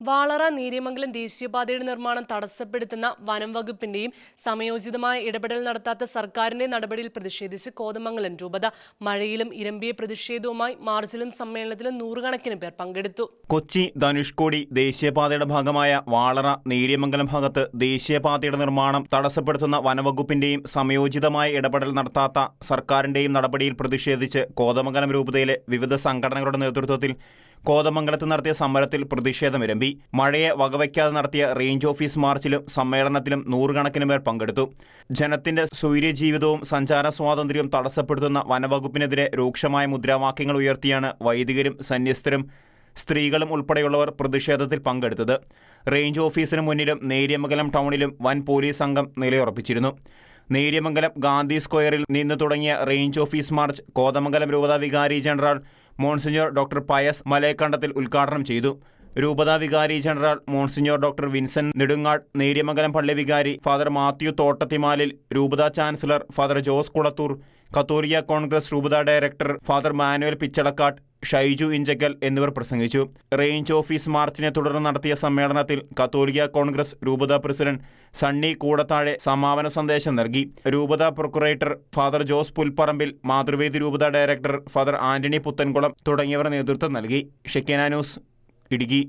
വാളറ നീരിമംഗലം ദേശീയപാതയുടെ നിർമ്മാണം തടസ്സപ്പെടുത്തുന്ന വനം വകുപ്പിന്റെയും സമയോചിതമായ ഇടപെടൽ നടത്താത്ത സർക്കാരിന്റെ നടപടിയിൽ പ്രതിഷേധിച്ച് കോതമംഗലം രൂപത. മഴയിലും ഇരമ്പിയ പ്രതിഷേധവുമായി മാർച്ചിലും സമ്മേളനത്തിലും നൂറുകണക്കിന് പേർ പങ്കെടുത്തു. കൊച്ചി ധനുഷ്കോടി ദേശീയപാതയുടെ ഭാഗമായ വാളറ നീരിമംഗലം ഭാഗത്ത് ദേശീയപാതയുടെ നിർമ്മാണം തടസ്സപ്പെടുത്തുന്ന വനവകുപ്പിന്റെയും സമയോചിതമായ ഇടപെടൽ നടത്താത്ത സർക്കാരിന്റെയും നടപടിയിൽ പ്രതിഷേധിച്ച് കോതമംഗലം രൂപതയിലെ വിവിധ സംഘടനകളുടെ നേതൃത്വത്തിൽ കോതമംഗലത്ത് നടത്തിയ സമരത്തിൽ പ്രതിഷേധമിരമ്പി മഴയെ വകവയ്ക്കാതെ നടത്തിയ റേഞ്ച് ഓഫീസ് മാർച്ചിലും സമ്മേളനത്തിലും നൂറുകണക്കിന് പേർ പങ്കെടുത്തു. ജനത്തിന്റെ സ്വൈര്യജീവിതവും സഞ്ചാര സ്വാതന്ത്ര്യവും തടസ്സപ്പെടുത്തുന്ന വനവകുപ്പിനെതിരെ രൂക്ഷമായ മുദ്രാവാക്യങ്ങൾ ഉയർത്തിയാണ് വൈദികരും സന്യസ്തരും സ്ത്രീകളും ഉൾപ്പെടെയുള്ളവർ പ്രതിഷേധത്തിൽ പങ്കെടുത്തത്. റേഞ്ച് ഓഫീസിന് മുന്നിലും നേര്യമംഗലം ടൗണിലും വൻ പോലീസ് സംഘം നിലയുറപ്പിച്ചിരുന്നു. നേര്യമംഗലം ഗാന്ധി സ്ക്വയറിൽ നിന്ന് തുടങ്ങിയ റേഞ്ച് ഓഫീസ് മാർച്ച് കോതമംഗലം രൂപതാ വികാരി general monsignor doctor Pius Malayakkandathil ഉദ്ഘാടനം ചെയ്തു. രൂപതാ വികാരി general monsignor doctor Vincent Nedungad Neriyamangalam പള്ളി വികാരി ഫാദർ മാത്യു തോട്ടത്തിമാലിൽ രൂപതാ ചാൻസലർ ഫാദർ ജോസ് കുളത്തൂർ കത്തോറിയ കോൺഗ്രസ് രൂപതാ ഡയറക്ടർ ഫാദർ മാനുവൽ പിച്ചളക്കാട്ട് ഷൈജു ഇഞ്ചക്കൽ എന്നിവർ പ്രസംഗിച്ചു. റേഞ്ച് ഓഫീസ് മാർച്ചിനെ തുടർന്ന് നടത്തിയ സമ്മേളനത്തിൽ കത്തോലിക്ക കോൺഗ്രസ് രൂപത പ്രസിഡന്റ് സണ്ണി കൂടത്താഴെ സമാപന സന്ദേശം നൽകി. രൂപത പ്രൊക്കുറേറ്റർ ഫാദർ ജോസ് പുൽപ്പറമ്പിൽ മാതൃവേദി രൂപത ഡയറക്ടർ ഫാദർ ആന്റണി പുത്തൻകുളം തുടങ്ങിയവർ നേതൃത്വം നൽകി. ഷെക്കേന ന്യൂസ് ഇടുക്കി.